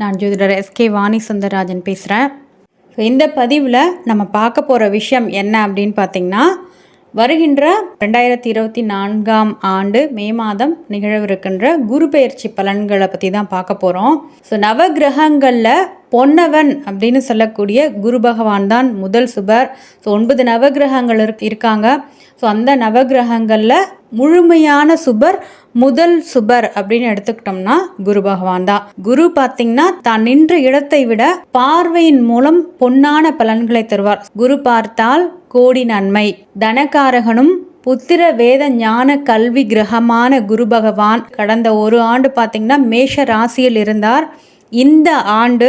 நான் ஜோதிடர் எஸ்கே வாணி சுந்தரராஜன் பேசுகிறேன் ஸோ இந்த பதிவில் நம்ம பார்க்க போகிற விஷயம் என்ன அப்படின்னு பார்த்தீங்கன்னா வருகின்ற ரெண்டாயிரத்தி இருபத்தி நான்காம் ஆண்டு மே மாதம் நிகழவிருக்கின்ற குரு பெயர்ச்சி பலன்களை பற்றி தான் பார்க்க போகிறோம் ஸோ நவகிரகங்களில் பொன்னவன் அப்படின்னு சொல்லக்கூடிய குரு பகவான் தான் முதல் சுபர். ஸோ ஒன்பது நவகிரகங்கள் இருக் இருக்காங்க. ஸோ அந்த நவகிரகங்களில் முழுமையான சுபர் முதல் சுபர் அப்படின்னு எடுத்துக்கிட்டோம்னா குரு பகவான் தான். குரு பார்த்தீங்கன்னா தான் நின்ற இடத்தை விட பார்வையின் மூலம் பொன்னான பலன்களை தருவார். குரு பார்த்தால் கோடி நன்மை. தனகாரகனும் புத்திர வேத ஞான கல்வி கிரகமான குரு பகவான் கடந்த ஒரு ஆண்டு பார்த்திங்கன்னா மேஷ ராசியில் இருந்தார். இந்த ஆண்டு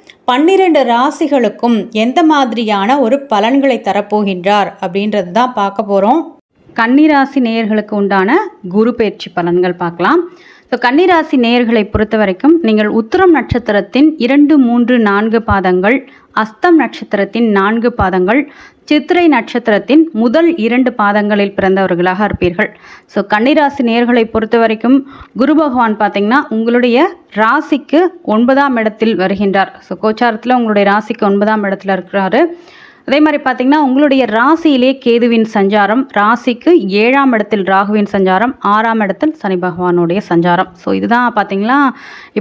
பன்னிரண்டு ராசிகளுக்கும் எந்த மாதிரியான ஒரு பலன்களை தரப்போகின்றார் அப்படின்றது தான் பார்க்க போகிறோம் கன்னிராசி நேயர்களுக்கு உண்டான குரு பயிற்சி பலன்கள் பார்க்கலாம். ஸோ கன்னிராசி நேயர்களை பொறுத்த வரைக்கும் நீங்கள் உத்திரம் நட்சத்திரத்தின் இரண்டு மூன்று நான்கு பாதங்கள் அஸ்தம் நட்சத்திரத்தின் நான்கு பாதங்கள் சித்திரை நட்சத்திரத்தின் முதல் இரண்டு பாதங்களில் பிறந்தவர்களாக இருப்பீர்கள். ஸோ கன்னிராசி நேர்களை பொறுத்த வரைக்கும் குரு பகவான் பார்த்தீங்கன்னா உங்களுடைய ராசிக்கு ஒன்பதாம் இடத்தில் வருகின்றார். ஸோ கோச்சாரத்தில் உங்களுடைய ராசிக்கு ஒன்பதாம் இடத்துல இருக்கிறாரு. அதே மாதிரி பார்த்தீங்கன்னா உங்களுடைய ராசியிலே கேதுவின் சஞ்சாரம் ராசிக்கு ஏழாம் இடத்தில் ராகுவின் சஞ்சாரம் ஆறாம் இடத்தில் சனி பகவானுடைய சஞ்சாரம். ஸோ இதுதான் பார்த்தீங்கன்னா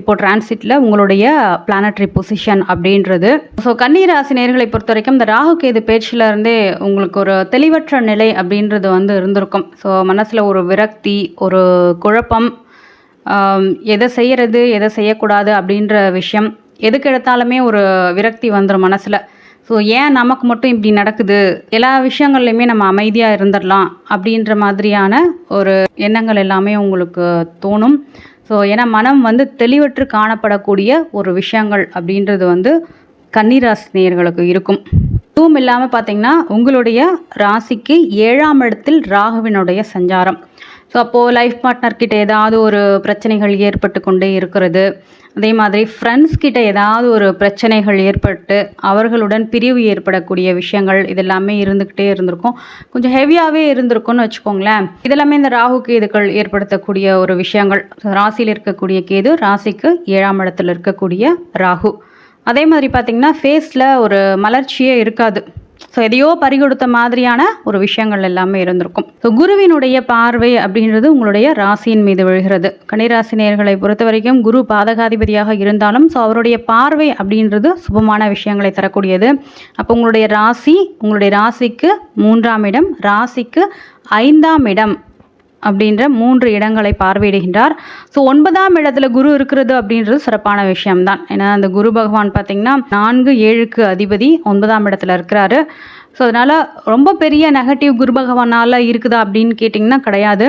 இப்போ டிரான்சிட்டில் உங்களுடைய பிளானட்ரி பொசிஷன் அப்படின்றது. ஸோ கன்னி ராசி நேர்களை பொறுத்த வரைக்கும் இந்த ராகு கேது பேச்சில் இருந்தே உங்களுக்கு ஒரு தெளிவற்ற நிலை அப்படின்றது வந்து இருந்திருக்கும். ஸோ மனசில் ஒரு விரக்தி ஒரு குழப்பம் எதை செய்கிறது எதை செய்யக்கூடாது அப்படின்ற விஷயம் எதுக்கு எடுத்தாலுமே ஒரு விரக்தி வந்துடும் மனசில். ஸோ ஏன் நமக்கு மட்டும் இப்படி நடக்குது? எல்லா விஷயங்கள்லையுமே நம்ம அமைதியாக இருந்துடலாம் அப்படின்ற மாதிரியான ஒரு எண்ணங்கள் எல்லாமே உங்களுக்கு தோணும். ஸோ ஏன்னா மனம் வந்து தெளிவற்று காணப்படக்கூடிய ஒரு விஷயங்கள் அப்படின்றது வந்து கன்னிராசினியர்களுக்கு இருக்கும். இதுவும் இல்லாமல் பார்த்தீங்கன்னா உங்களுடைய ராசிக்கு ஏழாம் இடத்தில் ராகுவினுடைய சஞ்சாரம். ஸோ அப்போது லைஃப் பார்ட்னர்கிட்ட ஏதாவது ஒரு பிரச்சனைகள் ஏற்பட்டு கொண்டே இருக்கிறது. அதே மாதிரி ஃப்ரெண்ட்ஸ் கிட்ட ஏதாவது ஒரு பிரச்சனைகள் ஏற்பட்டு அவர்களுடன் பிரிவு ஏற்படக்கூடிய விஷயங்கள் இதெல்லாமே இருந்துக்கிட்டே இருந்திருக்கும். கொஞ்சம் ஹெவியாகவே இருந்திருக்கும்னு வச்சுக்கோங்களேன். இதெல்லாமே இந்த ராகு கேதுக்கள் ஏற்படுத்தக்கூடிய ஒரு விஷயங்கள். ராசியில் இருக்கக்கூடிய கேது ராசிக்கு ஏழாம் இடத்துல இருக்கக்கூடிய ராகு. அதே மாதிரி பார்த்திங்கன்னா ஃபேஸில் ஒரு மலர்ச்சியே இருக்காது. ஸோ எதையோ பறிகொடுத்த மாதிரியான ஒரு விஷயங்கள் எல்லாமே இருந்திருக்கும். ஸோ குருவினுடைய பார்வை அப்படின்றது உங்களுடைய ராசியின் மீது விழுகிறது. கனிராசினியர்களை பொறுத்த வரைக்கும் குரு பாதகாதிபதியாக இருந்தாலும் ஸோ அவருடைய பார்வை அப்படின்றது சுபமான விஷயங்களை தரக்கூடியது. அப்போ உங்களுடைய ராசி உங்களுடைய ராசிக்கு மூன்றாம் இடம் ராசிக்கு ஐந்தாம் இடம் அப்படின்ற மூன்று இடங்களை பார்வையிடுகின்றார். ஸோ ஒன்பதாம் இடத்துல குரு இருக்கிறது அப்படின்றது சிறப்பான விஷயம்தான். ஏன்னா அந்த குரு பகவான் பார்த்திங்கன்னா நான்கு ஏழுக்கு அதிபதி ஒன்பதாம் இடத்துல இருக்கிறாரு. ஸோ அதனால் ரொம்ப பெரிய நெகட்டிவ் குரு பகவானால் இருக்குதா அப்படின்னு கேட்டிங்கன்னா கிடையாது.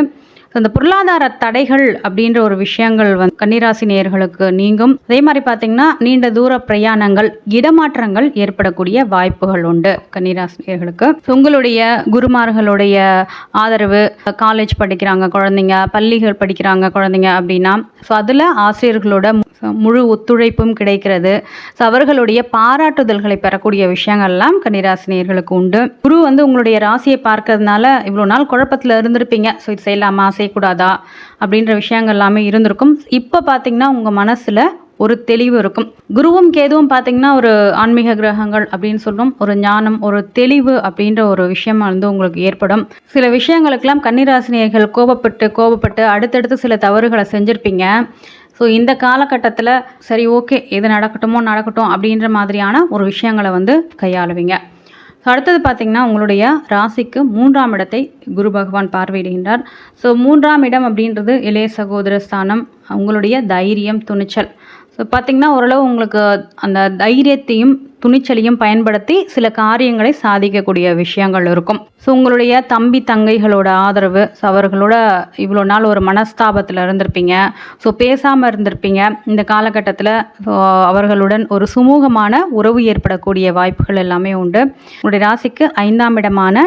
ஸோ இந்த பொருளாதார தடைகள் அப்படின்ற ஒரு விஷயங்கள் வந்து கன்னிராசி நேர்களுக்கு நீங்கும். அதே மாதிரி பார்த்தீங்கன்னா நீண்ட தூர பிரயாணங்கள் இடமாற்றங்கள் ஏற்படக்கூடிய வாய்ப்புகள் உண்டு கன்னிராசி நேர்களுக்கு உங்களுடைய குருமார்களுடைய ஆதரவு காலேஜ் படிக்கிறாங்க குழந்தைங்க பள்ளிகள் படிக்கிறாங்க குழந்தைங்க அப்படின்னா ஸோ அதில் ஆசிரியர்களோட முழு ஒத்துழைப்பும் கிடைக்கிறது. ஸோ அவர்களுடைய பாராட்டுதல்களை பெறக்கூடிய விஷயங்கள்லாம் கன்னிராசினியர்களுக்கு உண்டு. குரு வந்து உங்களுடைய ராசியை பார்க்கறதுனால இவ்வளோ நாள் குழப்பத்தில் இருந்திருப்பீங்க. ஸோ இது செய்யலாமா செய்யக்கூடாதா அப்படின்ற விஷயங்கள் எல்லாமே இருந்திருக்கும். இப்போ பார்த்தீங்கன்னா உங்கள் மனசில் ஒரு தெளிவு இருக்கும். குருவும் கேதுவும் பார்த்தீங்கன்னா ஒரு ஆன்மீக கிரகங்கள் அப்படின்னு சொல்லும் ஒரு ஞானம் ஒரு தெளிவு அப்படின்ற ஒரு விஷயம் வந்து உங்களுக்கு ஏற்படும். சில விஷயங்களுக்கெல்லாம் கன்னிராசினியர்கள் கோபப்பட்டு கோபப்பட்டு அடுத்தடுத்து சில தவறுகளை செஞ்சுருப்பீங்க. ஸோ இந்த காலகட்டத்தில் சரி ஓகே எது நடக்கட்டுமோ நடக்கட்டும் அப்படின்ற மாதிரியான ஒரு விஷயங்களை வந்து கையாளுவீங்க. அடுத்தது பார்த்திங்கன்னா உங்களுடைய ராசிக்கு மூன்றாம் இடத்தை குரு பகவான் பார்வையிடுகின்றார். ஸோ மூன்றாம் இடம் அப்படின்றது இளைய சகோதர ஸ்தானம் உங்களுடைய தைரியம் துணிச்சல். ஸோ பார்த்திங்கன்னா ஓரளவு உங்களுக்கு அந்த தைரியத்தையும் துணிச்சலையும் பயன்படுத்தி சில காரியங்களை சாதிக்கக்கூடிய விஷயங்கள் இருக்கும். ஸோ உங்களுடைய தம்பி தங்கைகளோட ஆதரவு ஸோ அவர்களோட இவ்வளோ நாள் ஒரு மனஸ்தாபத்தில் இருந்திருப்பீங்க. ஸோ பேசாமல் இருந்திருப்பீங்க. இந்த காலகட்டத்தில் ஸோ அவர்களுடன் ஒரு சுமூகமான உறவு ஏற்படக்கூடிய வாய்ப்புகள் எல்லாமே உண்டு. உங்களுடைய ராசிக்கு ஐந்தாம் இடமான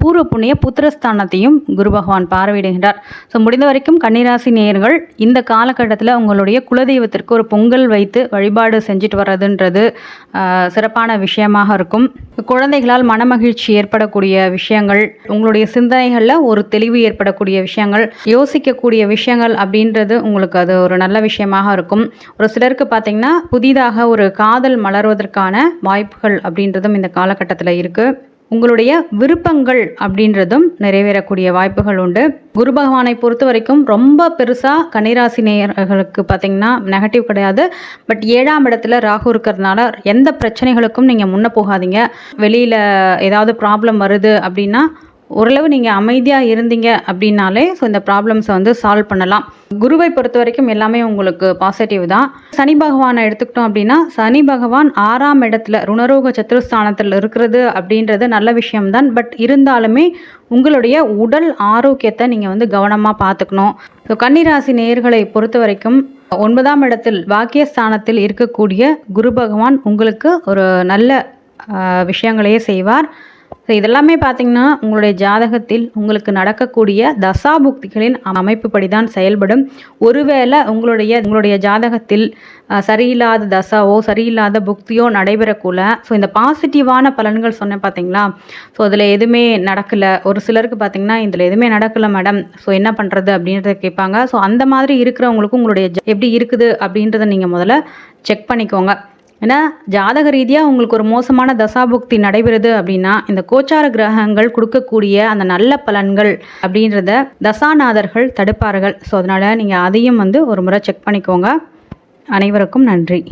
பூர்வ புண்ணிய புத்திரஸ்தானத்தையும் குரு பகவான் பார்வையிடுகின்றார். ஸோ முடிந்த வரைக்கும் கன்னிராசி நேயர்கள் இந்த காலகட்டத்தில் உங்களுடைய குலதெய்வத்திற்கு ஒரு பொங்கல் வைத்து வழிபாடு செஞ்சுட்டு வர்றதுன்றது சிறப்பான விஷயமாக இருக்கும். குழந்தைகளால் மனமகிழ்ச்சி ஏற்படக்கூடிய விஷயங்கள் உங்களுடைய சிந்தனைகளில் ஒரு தெளிவு ஏற்படக்கூடிய விஷயங்கள் யோசிக்கக்கூடிய விஷயங்கள் அப்படின்றது உங்களுக்கு அது ஒரு நல்ல விஷயமாக இருக்கும். ஒரு சிலருக்கு பார்த்தீங்கன்னா புதிதாக ஒரு காதல் மலர்வதற்கான வாய்ப்புகள் அப்படின்றதும் இந்த காலகட்டத்தில் இருக்குது உங்களுடைய விருப்பங்கள் அப்படின்றதும் நிறைவேறக்கூடிய வாய்ப்புகள் உண்டு. குரு பகவானை பொறுத்த வரைக்கும் ரொம்ப பெருசாக கன்னிராசி நேயர்களுக்கு பார்த்தீங்கன்னா நெகட்டிவ் கிடையாது. பட் ஏழாம் இடத்துல ராகு இருக்கிறதுனால எந்த பிரச்சனைகளுக்கும் நீங்கள் முன்ன போகாதீங்க. வெளியில் ஏதாவது ப்ராப்ளம் வருது அப்படின்னா ஓரளவு நீங்கள் அமைதியாக இருந்தீங்க அப்படின்னாலே ஸோ இந்த ப்ராப்ளம்ஸை வந்து சால்வ் பண்ணலாம். குருவை பொறுத்த வரைக்கும் எல்லாமே உங்களுக்கு பாசிட்டிவ் தான். சனி பகவானை எடுத்துக்கிட்டோம் அப்படின்னா சனி பகவான் ஆறாம் இடத்துல ருணரோக சத்துருஸ்தானத்தில் இருக்கிறது அப்படின்றது நல்ல விஷயம்தான். பட் இருந்தாலுமே உங்களுடைய உடல் ஆரோக்கியத்தை நீங்கள் வந்து கவனமாக பார்த்துக்கணும். ஸோ கன்னிராசி நேர்களை பொறுத்த வரைக்கும் ஒன்பதாம் இடத்தில் பாக்கியஸ்தானத்தில் இருக்கக்கூடிய குரு பகவான் உங்களுக்கு ஒரு நல்ல விஷயங்களையே செய்வார். ஸோ இதெல்லாமே பார்த்தீங்கன்னா உங்களுடைய ஜாதகத்தில் உங்களுக்கு நடக்கக்கூடிய தசாபுக்திகளின் அமைப்புப்படி தான் செயல்படும். ஒருவேளை உங்களுடைய உங்களுடைய ஜாதகத்தில் சரியில்லாத தசாவோ சரியில்லாத புக்தியோ நடைபெறக்குள்ள ஸோ இந்த பாசிட்டிவான பலன்கள் சொன்னேன் பார்த்தீங்களா ஸோ அதில் எதுவுமே நடக்கலை. ஒரு சிலருக்கு பார்த்தீங்கன்னா இதில் எதுவுமே நடக்கலை மேடம் ஸோ என்ன பண்ணுறது அப்படின்றத கேட்பாங்க. ஸோ அந்த மாதிரி இருக்கிறவங்களுக்கும் உங்களுடைய எப்படி இருக்குது அப்படின்றத நீங்கள் முதல்ல செக் பண்ணிக்கோங்க. ஏன்னா ஜாதக ரீதியாக உங்களுக்கு ஒரு மோசமான தசாபுக்தி நடைபெறுது அப்படின்னா இந்த கோச்சார கிரகங்கள் கொடுக்கக்கூடிய அந்த நல்ல பலன்கள் அப்படின்றத தசாநாதர்கள் தடுப்பார்கள். ஸோ அதனால் நீங்கள் அதையும் வந்து ஒரு முறை செக் பண்ணிக்கோங்க. அனைவருக்கும் நன்றி.